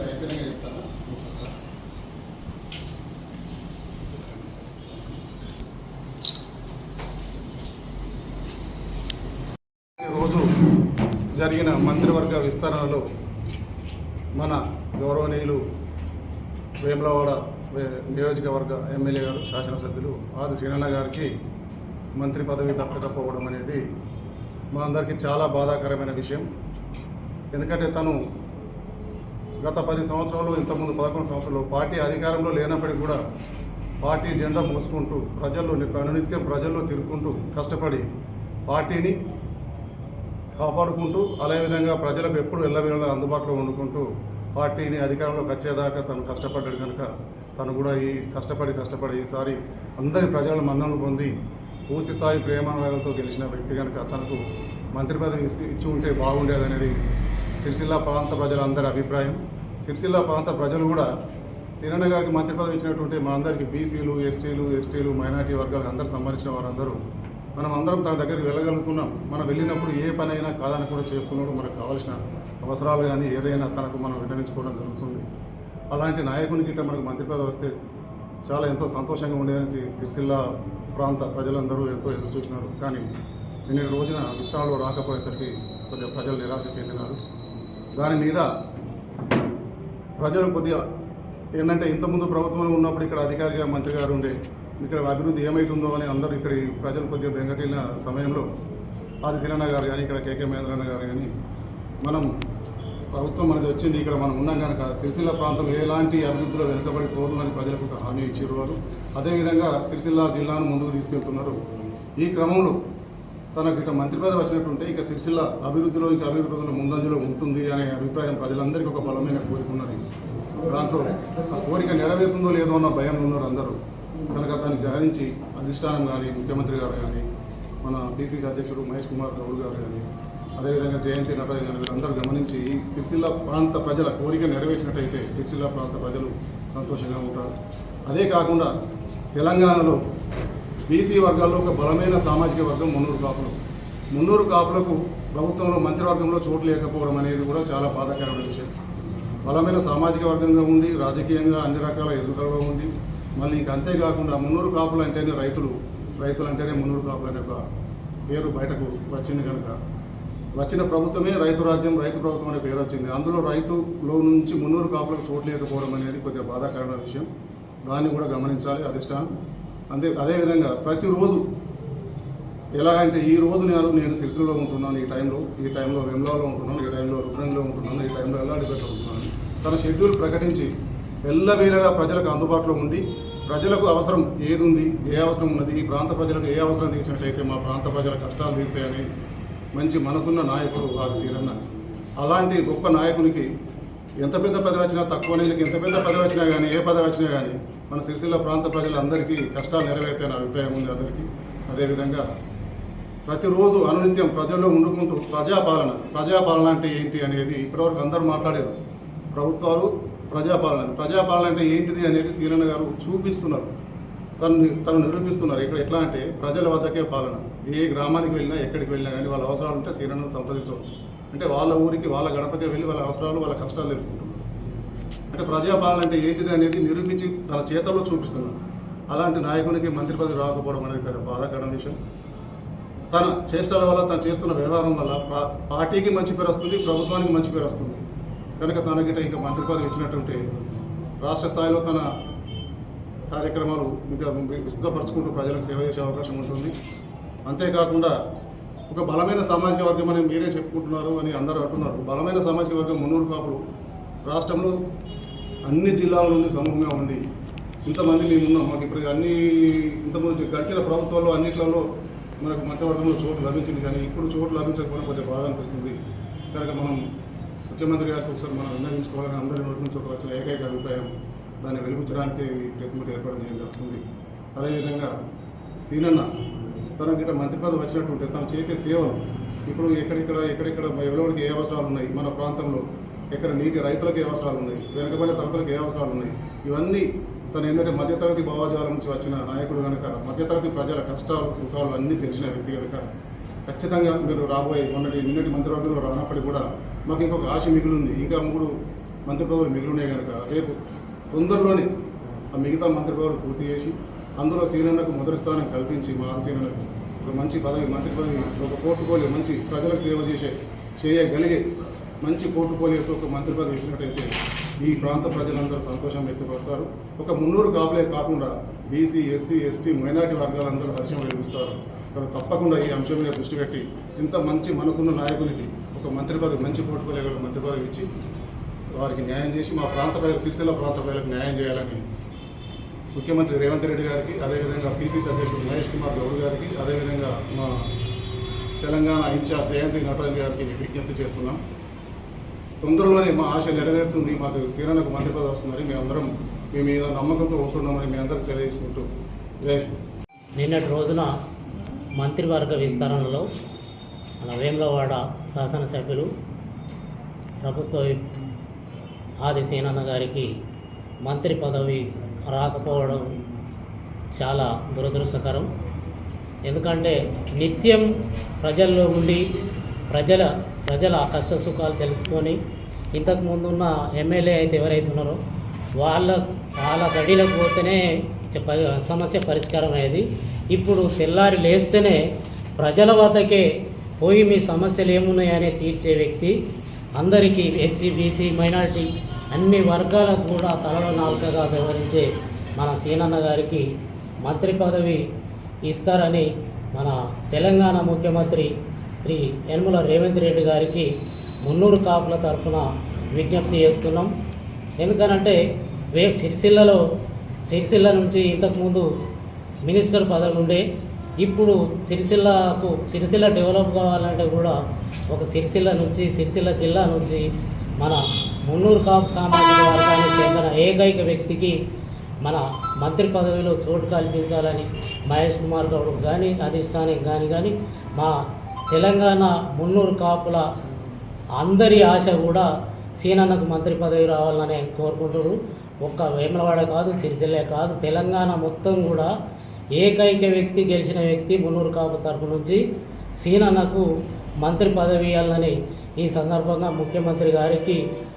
అయిపోయినాక చెప్తాను రోజు జరిగిన మంత్రివర్గ విస్తరణలో మన గౌరవనీయులు వేములవాడ నియోజకవర్గ ఎమ్మెల్యే గారు శాసనసభ్యులు ఆది చిన్న గారికి మంత్రి పదవి దక్కకపోవడం అనేది మా అందరికీ చాలా బాధాకరమైన విషయం. ఎందుకంటే తను గత పది సంవత్సరాలు ఇంతకుముందు పదకొండు సంవత్సరాలు పార్టీ అధికారంలో లేనప్పటికీ కూడా పార్టీ జెండా మోసుకుంటూ ప్రజల్లో అనునిత్యం ప్రజల్లో తిరుగుకుంటూ కష్టపడి పార్టీని కాపాడుకుంటూ అదేవిధంగా ప్రజలకు ఎప్పుడు ఎల్లవేళలా అందుబాటులో వండుకుంటూ పార్టీని అధికారంలోకి వచ్చేదాకా తను కష్టపడ్డాడు కనుక తను కూడా ఈ కష్టపడి కష్టపడి ఈసారి అందరి ప్రజల మన్ననలు పొంది పూర్తి స్థాయి ప్రేమాలతో గెలిచిన వ్యక్తి కనుక తనకు మంత్రి పదవి ఇస్తే ఇచ్చి ఉంటే బాగుండేదనేది సిరిసిల్ల ప్రాంత ప్రజలందరి అభిప్రాయం. సిరిసిల్ల ప్రాంత ప్రజలు కూడా సిరణ గారికి మంత్రి పదవి ఇచ్చినటువంటి మా అందరికీ బీసీలు ఎస్టీలు ఎస్టీలు మైనార్టీ వర్గాలకు అందరికి సంబంధించిన వారందరూ మనం అందరం తన దగ్గరికి వెళ్ళగలుగుతున్నాం. మనం వెళ్ళినప్పుడు ఏ పని అయినా కాదని కూడా చేస్తున్నాడు. మనకు కావాల్సిన అవసరాలు కానీ ఏదైనా తనకు మనం విన్నవించుకోవడం జరుగుతుంది. అలాంటి నాయకునికి ఇట్లా మనకు మంత్రి పదవి వస్తే చాలా ఎంతో సంతోషంగా ఉండేదని సిరిసిల్ల ప్రాంత ప్రజలందరూ ఎంతో ఎదురు చూసినారు. కానీ నిన్న రోజున విస్తరణలో రాకపోయేసరికి కొద్దిగా ప్రజలు నిరాశ చెందినారు. దాని మీద ప్రజలు కొద్దిగా ఏంటంటే ఇంతకుముందు ప్రభుత్వంలో ఉన్నప్పుడు ఇక్కడ అధికారిగా మంత్రి గారు ఉండే ఇక్కడ అభివృద్ధి ఏమైతుందో అని అందరూ ఇక్కడ ఈ ప్రజలు కొద్దిగా బెంగటిల్లిన సమయంలో ఆదిశీలన్న గారు కానీ ఇక్కడ కేకే మహేంద్రన్న గారు కానీ మనం ప్రభుత్వం అనేది వచ్చింది ఇక్కడ మనం ఉన్నాం కనుక సిరిసిల్ల ప్రాంతం ఎలాంటి అభివృద్ధిలో వెనుకబడిపోదు అని ప్రజలకు ఒక హామీ ఇచ్చారు వారు. అదేవిధంగా సిరిసిల్ల జిల్లాను ముందుకు తీసుకెళ్తున్నారు. ఈ క్రమంలో తనకు ఇక మంత్రి పదవి వచ్చినట్టుంటే ఇక సిరిసిల్ల అభివృద్ధిలో ఇంకా అభివృద్ధిలో ముందంజలో ఉంటుంది అనే అభిప్రాయం ప్రజలందరికీ ఒక బలమైన కోరిక ఉన్నది దాంట్లో ఆ కోరిక నెరవేరుతుందో లేదో అన్న భయం ఉన్నారు అందరూ. కనుక దాన్ని గ్రహించి అధిష్టానం కానీ ముఖ్యమంత్రి గారు కానీ మన పిసిసి అధ్యక్షుడు మహేష్ కుమార్ గౌడ్ గారు కానీ అదేవిధంగా జయంతి నటరాజు గారు వీళ్ళందరూ గమనించి ఈ సిరిసిల్ల ప్రాంత ప్రజల కోరిక నెరవేర్చినట్టయితే సిరిసిల్ల ప్రాంత ప్రజలు సంతోషంగా ఉంటారు. అదే కాకుండా తెలంగాణలో బీసీ వర్గాల్లో ఒక బలమైన సామాజిక వర్గం మున్నూరు కాపులు. మున్నూరు కాపులకు ప్రభుత్వంలో మంత్రివర్గంలో చోటు లేకపోవడం అనేది కూడా చాలా బాధాకరమైన విషయం. బలమైన సామాజిక వర్గంగా ఉండి రాజకీయంగా అన్ని రకాల ఎదుగుదలలో ఉండి మళ్ళీ ఇంక అంతేకాకుండా మున్నూరు కాపులు అంటేనే రైతులు రైతులు అంటేనే మున్నూరు కాపులు అనే ఒక పేరు బయటకు వచ్చింది కనుక. వచ్చిన ప్రభుత్వమే రైతు రాజ్యం రైతు ప్రభుత్వం అనే పేరు వచ్చింది. అందులో రైతులో నుంచి మున్నూరు కాపులకు చోటు లేకపోవడం అనేది కొద్దిగా బాధాకరమైన విషయం. దాన్ని కూడా గమనించాలి అధిష్టానం. అంతే అదేవిధంగా ప్రతిరోజు ఎలా అంటే ఈ రోజు నేను నేను సిరిసిల్లో ఉంటున్నాను ఈ టైంలో ఈ టైంలో వెమ్లాలో ఉంటున్నాను ఈ టైంలో రుద్రంలో ఉంటున్నాను ఈ టైంలో ఎల్లాడిపేట ఉంటున్నాను. తన షెడ్యూల్ ప్రకటించి ఎల్లవేళలా ప్రజలకు అందుబాటులో ఉండి ప్రజలకు అవసరం ఏది ఉంది ఏ అవసరం ఉన్నది ఈ ప్రాంత ప్రజలకు ఏ అవసరం తీర్చినట్టయితే మా ప్రాంత ప్రజల కష్టాలు తీరుతాయని మంచి మనసున్న నాయకుడు ఆది సీరన్న అలాంటి గొప్ప నాయకునికి ఎంత పెద్ద పదవి వచ్చినా తక్కువ నీళ్ళకి ఎంత పెద్ద పదవి వచ్చినా కానీ ఏ పదవి వచ్చినా కానీ మన సిరిసిల్ల ప్రాంత ప్రజలందరికీ కష్టాలు నెరవేర్తాయని అభిప్రాయం ఉంది అందరికీ. అదేవిధంగా ప్రతిరోజు అనునిత్యం ప్రజల్లో ఉండుకుంటూ ప్రజాపాలన ప్రజాపాలన అంటే ఏంటి అనేది ఇప్పటివరకు అందరూ మాట్లాడారు. ప్రభుత్వాలు ప్రజాపాలన ప్రజాపాలన అంటే ఏంటిది అనేది సీరన్న గారు చూపిస్తున్నారు. తను తను నిరూపిస్తున్నారు. ఇక్కడ ఎట్లా అంటే ప్రజల వద్దకే పాలన. ఏ గ్రామానికి వెళ్ళినా ఎక్కడికి వెళ్ళినా కానీ వాళ్ళ అవసరాలు ఉంటే సీరన్నను సంప్రదించవచ్చు. అంటే వాళ్ళ ఊరికి వాళ్ళ గడపకే వెళ్ళి వాళ్ళ అవసరాలు వాళ్ళ కష్టాలు తెలుసుకుంటున్నారు అంటే ప్రజాపాలన అంటే ఏంటిది అనేది నిరూపించి తన చేతల్లో చూపిస్తున్నాడు. అలాంటి నాయకునికి మంత్రి పదవి రాకపోవడం అనేది పెద్ద బాధాకరమైన విషయం. తన చేష్టల వల్ల తను చేస్తున్న వ్యవహారం వల్ల పార్టీకి మంచి పేరు వస్తుంది ప్రభుత్వానికి మంచి పేరు వస్తుంది. కనుక తనకిట ఇంకా మంత్రి పదవి ఇచ్చినట్టుంటే రాష్ట్ర స్థాయిలో తన కార్యక్రమాలు ఇంకా విస్తృతపరచుకుంటూ ప్రజలకు సేవ చేసే అవకాశం ఉంటుంది. అంతేకాకుండా ఒక బలమైన సామాజిక వర్గం అని మీరే చెప్పుకుంటున్నారు అని అందరూ అంటున్నారు. బలమైన సామాజిక వర్గం మున్నూరు కాపులు రాష్ట్రంలో అన్ని జిల్లాల నుండి సమూహంగా ఉంది ఇంతమంది మేము ఉన్నాం మాకు ఇప్పుడు అన్ని ఇంతమంది గడిచిన ప్రభుత్వాల్లో అన్నిట్లలో మనకు మధ్యవర్గంలో చోటు లభించింది. కానీ ఇప్పుడు చోటు లభించకపోవడం కొంచెం బాధ అనిపిస్తుంది. కనుక మనం ముఖ్యమంత్రి గారికి ఒకసారి మనం నిర్ణయించుకోవాలని అందరి నోటి నుంచి ఒక వచ్చిన ఏకైక అభిప్రాయం దాన్ని వెలిపించడానికి ఈ ప్రెస్ మీట్ ఏర్పాటు చేయడం జరుగుతుంది. అదేవిధంగా సీనన్న తన గిట్ట మంత్రి పదవి వచ్చినట్టుంటే తను చేసే సేవలు ఇప్పుడు ఎక్కడెక్కడ ఎక్కడెక్కడ ఎవరెవరికి ఏ అవసరాలు ఉన్నాయి మన ప్రాంతంలో ఇక్కడ నీటి రైతులకు ఏ అవసరాలు ఉన్నాయి వెనుకబడిన తరగతులకు ఏ అవసరాలు ఉన్నాయి. ఇవన్నీ తను ఏంటంటే మధ్యతరగతి భావాజాల నుంచి వచ్చిన నాయకుడు కనుక మధ్యతరగతి ప్రజల కష్టాలు సుఖాలు అన్నీ తెలిసిన వ్యక్తి కనుక ఖచ్చితంగా మీరు రాబోయే మొన్నటి నిన్నటి మంత్రివర్గంలో రానప్పటికీ కూడా మాకు ఇంకొక ఆశ మిగిలింది. ఇంకా మూడు మంత్రి పదవులు మిగిలినాయి కనుక రేపు తొందరలోనే ఆ మిగతా మంత్రి పదవులు పూర్తి చేసి అందులో సీనన్నకు మొదటి స్థానం కల్పించి మా సీనన్నకు ఒక మంచి పదవి మంత్రి పదవి ఒక పోర్టుపోలియో మంచి ప్రజలకు సేవ చేసే చేయగలిగే మంచి పోర్టుపోలియోతో ఒక మంత్రి పదవి ఇచ్చినట్టయితే ఈ ప్రాంత ప్రజలందరూ సంతోషం వ్యక్తపరుస్తారు. ఒక మున్నూరు కాపులే కాకుండా బీసీ ఎస్సీ ఎస్టీ మైనార్టీ వర్గాలందరూ హర్షం వెలిగిస్తారు మరి తప్పకుండా ఈ అంశం మీద దృష్టి పెట్టి ఇంత మంచి మనసున్న నాయకునికి ఒక మంత్రి పదవి మంచి పోర్టుపోలియో గల మంత్రి పదవి ఇచ్చి వారికి న్యాయం చేసి మా ప్రాంత ప్రజలు సిరిసిల్ల ప్రాంత ప్రజలకు న్యాయం చేయాలని ముఖ్యమంత్రి రేవంత్ రెడ్డి గారికి అదేవిధంగా పీసీసీ అధ్యక్షుడు మహేష్ కుమార్ గౌడ్ గారికి అదేవిధంగా మా తెలంగాణ ఇన్ఛార్జ్ జయంతి నటరాజు గారికి విజ్ఞప్తి చేస్తున్నాం. తొందరలోనే మా ఆశ నెరవేరుతుంది. మాకు శ్రీరాణకు మంత్రి పదవి వస్తుందని మేమందరం మీ మీద నమ్మకంతో ఉంటున్నామని మీ అందరికి తెలియజేసుకుంటూ జై నిన్నటి రోజున మంత్రివర్గ విస్తరణలో మన వేములవాడ శాసనసభ్యులు ప్రభుత్వ ఆది సీనన్న గారికి మంత్రి పదవి రాకపోవడం చాలా దురదృష్టకరం. ఎందుకంటే నిత్యం ప్రజల్లో ఉండి ప్రజల ప్రజల కష్ట సుఖాలు తెలుసుకొని ఇంతకు ముందు ఉన్న ఎమ్మెల్యే అయితే ఎవరైతే ఉన్నారో వాళ్ళ వాళ్ళ గడిలకు పోతేనే సమస్య పరిష్కారం అయ్యేది. ఇప్పుడు తెల్లారి లేస్తేనే ప్రజల వద్దకే పోయి మీ సమస్యలు ఏమున్నాయని తీర్చే వ్యక్తి అందరికీ ఎస్సీ బీసీ మైనారిటీ అన్ని వర్గాలకు కూడా తలలో నాలుకగా వ్యవహరించే మన సీనన్న గారికి మంత్రి పదవి ఇస్తారని మన తెలంగాణ ముఖ్యమంత్రి శ్రీ యనమల రేవంత్ రెడ్డి గారికి మున్నూరు కాపుల తరఫున విజ్ఞప్తి చేస్తున్నాం. ఎందుకనంటే వే సిరిసిల్లలో సిరిసిల్ల నుంచి ఇంతకుముందు మినిస్టర్ పదవి ఉండే ఇప్పుడు సిరిసిల్లకు సిరిసిల్ల డెవలప్ కావాలంటే కూడా ఒక సిరిసిల్ల నుంచి సిరిసిల్ల జిల్లా నుంచి మన మున్నూరు కాపు సామాజిక వర్గానికి చెందిన ఏకైక వ్యక్తికి మన మంత్రి పదవిలో చోటు కల్పించాలని మహేష్ కుమార్ గౌడ్ కానీ అధిష్టానికి కానీ కానీ మా తెలంగాణ మున్నూరు కాపుల అందరి ఆశ కూడా సీనన్నకు మంత్రి పదవి రావాలని కోరుకుంటున్నారు. ఒక్క వేములవాడ కాదు సిరిసిల్లే కాదు తెలంగాణ మొత్తం కూడా ఏకైక వ్యక్తి గెలిచిన వ్యక్తి మున్నూరు కాపు తరపు నుంచి సీనన్నకు మంత్రి పదవి ఇవ్వాలని ఈ సందర్భంగా ముఖ్యమంత్రి గారికి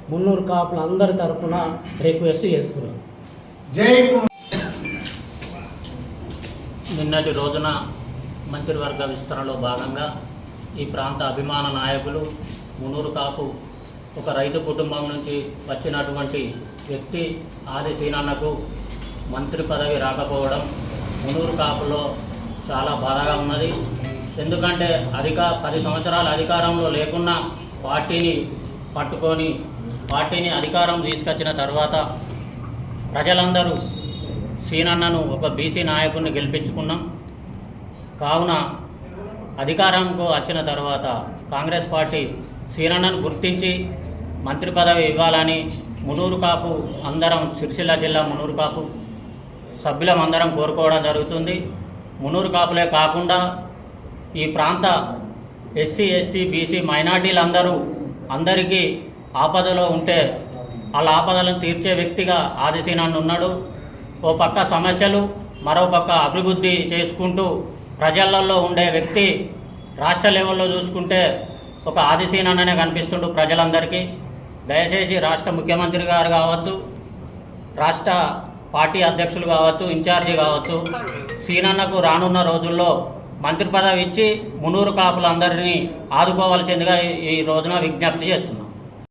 మున్నూరు కాపుల అందరి తరపున రిక్వెస్ట్ చేస్తున్నాం నిన్నటి రోజున మంత్రివర్గ విస్తరణలో భాగంగా ఈ ప్రాంత అభిమాన నాయకులు మునూరు కాపు ఒక రైతు కుటుంబం నుంచి వచ్చినటువంటి వ్యక్తి ఆది సీనాన్నకు మంత్రి పదవి రాకపోవడం మునూరు కాపులో చాలా బాధగా ఉన్నది. ఎందుకంటే అధిక పది సంవత్సరాల అధికారంలో లేకున్నా పార్టీని పట్టుకొని పార్టీని అధికారం తీసుకొచ్చిన తర్వాత ప్రజలందరూ సీనన్నను ఒక బీసీ నాయకుడిని గెలిపించుకున్నాం. కావున అధికారంకు వచ్చిన తర్వాత కాంగ్రెస్ పార్టీ శ్రీరణను గుర్తించి మంత్రి పదవి ఇవ్వాలని మునూరు కాపు అందరం సిరిసిల్ల జిల్లా మునూరు కాపు సభ్యులం అందరం కోరుకోవడం జరుగుతుంది. మునూరు కాపులే కాకుండా ఈ ప్రాంత ఎస్సీ ఎస్టీ బీసీ మైనార్టీలందరూ అందరికీ ఆపదలో ఉంటే వాళ్ళ ఆపదలను తీర్చే వ్యక్తిగా ఆదిశీనాన్ని ఉన్నాడు. ఓ పక్క సమస్యలు మరో పక్క అభివృద్ధి చేసుకుంటూ ప్రజలలో ఉండే వ్యక్తి రాష్ట్ర లెవెల్లో చూసుకుంటే ఒక ఆదిశీననే కనిపిస్తుండు ప్రజలందరికీ. దయచేసి రాష్ట్ర ముఖ్యమంత్రి గారు కావచ్చు రాష్ట్ర పార్టీ అధ్యక్షులు కావచ్చు ఇన్ఛార్జి కావచ్చు సీనన్నకు రానున్న రోజుల్లో మంత్రి పదవి ఇచ్చి మునూరు కాపులందరినీ ఆదుకోవాల్సిందిగా ఈ- రోజున విజ్ఞప్తి చేస్తుంది